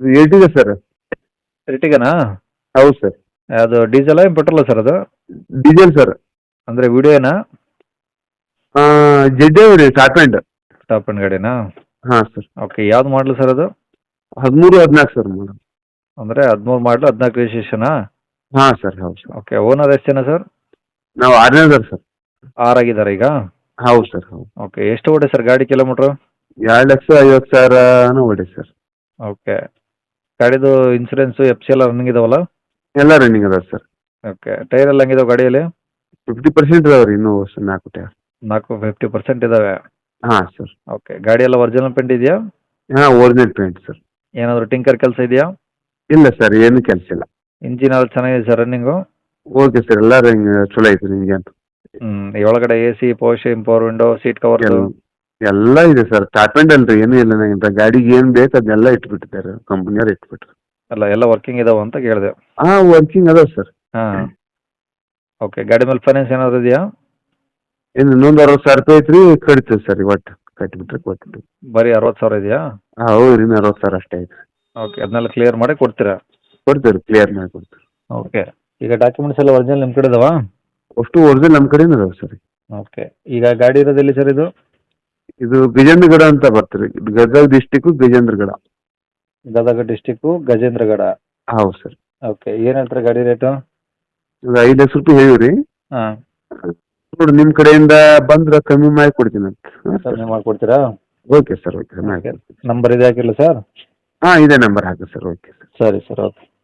ಏಟಿದೆ sir ಎರ್ಟಿಗನಾ ಹೌದು sir ಅದು diesel petrol sir ಅದು? ಡೀಸೆಲ್ ಸರ್ ಅಂದ್ರೆ ವಿಡಿಯೋನಾ? ಜೆಡ್ ರೀ ಟಾಪ್ ಎಂಡ್ ಟಾಪ್ ಅಂಡ್ ಗಾಡಿನಾ? ಹಾಂ ಸರ್ ಓಕೆ ಯಾವ್ದು ಮಾಡಲು ಸರ್ ಅದು? ಹದಿಮೂರು ಹದಿನಾಲ್ಕು ಸರ್ ಮೇಡಮ್ ಅಂದರೆ ಹದಿಮೂರು ಮಾಡಲು ಹದಿನಾಲ್ಕು ರಿಜಿಸ್ಟ್ರೇಷನಾ ಹಾಂ ಸರ್ ಹೌದು ಸರ್ ಓಕೆ ಓನರ್ ಎಷ್ಟು ಜನ ಸರ್ ನಾವು ಆರನೇದಾರ ಸರ್ ಆರಾಗಿದ್ದಾರೆ ಈಗ? ಹೌದು ಸರ್ ಹೌದು. ಓಕೆ ಎಷ್ಟು ಓಡಿ ಸರ್ ಗಾಡಿ ಕಿಲೋಮೀಟ್ರು? ಎರಡು ಲಕ್ಷ ಐವತ್ತು ಸಾವಿರ ಹೊಡಿ ಸರ್ ಓಕೆ ಗಾಡಿದು ಇನ್ಸೂರೆನ್ಸು ಎಫ್ ಸಿ ಎಲ್ಲ ರನ್ನಿಂಗ್ ಇದಾವಲ್ಲ? ಎಲ್ಲ ರನ್ನಿಂಗ್ ಅದಾವೆ ಸರ್ ಓಕೆ ಟೈರ್ ಎಲ್ಲ ಹಂಗಿದಾವೆ ಗಾಡಿಯಲ್ಲಿ? ಫಿಫ್ಟಿ ಪರ್ಸೆಂಟ್ ಇದಾವೆ ರೀ ಇನ್ನೂ ವರ್ಷ ನಾಲ್ಕು ಟೈರ್. ನಾಲ್ಕು ಫಿಫ್ಟಿ ಪರ್ಸೆಂಟ್ ಇದಾವೆ? ಹಾಂ ಸರ್ ಓಕೆ ಗಾಡಿ ಎಲ್ಲ ಒರಿಜಿನಲ್ ಪೇಂಟ್ ಇದೆಯಾ? ಹಾಂ ಒರಿಜಿನಲ್ ಪೇಂಟ್ ಸರ್ ಏನಾದರೂ ಟಿಂಕರ್ ಕೆಲಸ ಇದೆಯಾ? ಇಲ್ಲ ಸರ್ ಏನು ಕೆಲಸ ಇಲ್ಲ. ಇಂಜಿನ್ ಎಲ್ಲ ಚೆನ್ನಾಗಿದೆ ಸರ್ ರನ್ನಿಂಗು ಓಕೆ ಸರ್ ಎಲ್ಲ ರಂಗ್ ಚಲೋ ಐತೆ ನಿಮಗೆ ಹ್ಞೂ ಒಳಗಡೆ A C portion power window seat cover ಎಲ್ಲ ಇದೆ ಸರ್ ಟಾಪ್ ಎಂಡ್ ಅಲ್ರಿ ಏನೂ ಇಲ್ಲ ನಂಗೆ. ಗಾಡಿಗೆ ಏನು ಬೇಕು ಅದನ್ನೆಲ್ಲ ಇಟ್ಬಿಟ್ಟಿದ್ದಾರೆ. ಕಂಪ್ನಿಯವ್ರು ಇಟ್ಬಿಟ್ರು. ಅಲ್ಲ ಎಲ್ಲ ವರ್ಕಿಂಗ್ ಇದಾವ ಅಂತ ಕೇಳಿದೆ. ಹಾಂ ವರ್ಕಿಂಗ್ ಅದಾವೆ ಸರ್ ಹಾಂ. ಓಕೆ ಗಾಡಿ ಮೇಲೆ ಫೈನಾನ್ಸ್ ಏನಾದ್ರು ಇದೆಯಾ? ಇನ್ನು ಇನ್ನೊಂದು ಅರವತ್ತು ಸಾವಿರ ರೂಪಾಯಿ ಐತ್ರಿ ಕಡಿತೀವಿ ಸರ್ ಒಟ್ಟು ಕಟ್ಟಿಬಿಟ್ರೆ ಕೊಟ್ಟು ಬರೀ ಅರವತ್ತು ಸಾವಿರ ಇದೆಯಾ? ಹಾಂ ಹೌದು ರೀ ಅರವತ್ತು ಸಾವಿರ ಅಷ್ಟೇ ಐತೆ ಓಕೆ ಅದನ್ನೆಲ್ಲ ಕ್ಲಿಯರ್ ಮಾಡಿ ಕೊಡ್ತೀರಾ? ಕೊಡ್ತೀವಿ ಕ್ಲಿಯರ್ ಮಾಡಿ ಕೊಡ್ತೀವಿ ಓಕೆ ಈಗ ಡಾಕ್ಯುಮೆಂಟ್ಸ್ ಎಲ್ಲ ಒರಿಜಿನಲ್ ನಿಮ್ಮ ಕಡೆ ಇದಾವಾ ಅಷ್ಟು ಒರಿಜಿನಲ್ ನಮ್ಮ ಕಡೆ ಅದಾವೆ ಸರ್ ಓಕೆ ಈಗ ಗಾಡಿ ಇರೋದು ಎಲ್ಲಿ ಸರ್ ಇದು? ಇದು ಗಜೇಂದ್ರಗಡ ಅಂತ ಬರ್ತೀರಿ. ಇದು ಗದಗ ಡಿಸ್ಟಿಕ್ ಗಜೇಂದ್ರಗಡ. ಗದಗ ಡಿಸ್ಟಿಕ್ಕು ಗಜೇಂದ್ರಗಡ. ಹೌದು ಸರ್. ಓಕೆ ಏನು ಹೇಳ್ತಾರೆ ಗಾಡಿ ರೇಟು? ಇದು ಐದು ಲಕ್ಷ ರೂಪಾಯಿ ಹೇಳಿವ್ರಿ ಹಾಂ. ನೋಡಿ ನಿಮ್ಮ ಕಡೆಯಿಂದ ಬಂದ್ರೆ ಕಮ್ಮಿ ಮಾಡಿ ಕೊಡ್ತೀನಿ ಅಂತ. ಹಾಂ ಸರ್. ಕೊಡ್ತೀರಾ ನೀವು ಮಾಡಿಕೊಡ್ತೀರಾ ಓಕೆ ಸರ್ ಓಕೆ. ಮಾಡಿ ನಂಬರ್ ಇದೆ ಹಾಕಿಲ್ಲ ಸರ್? ಹಾಂ ಇದೇ ನಂಬರ್ ಹಾಕಿ ಸರ್ ಓಕೆ ಸರ್. ಸರಿ ಸರ್ ಓಕೆ.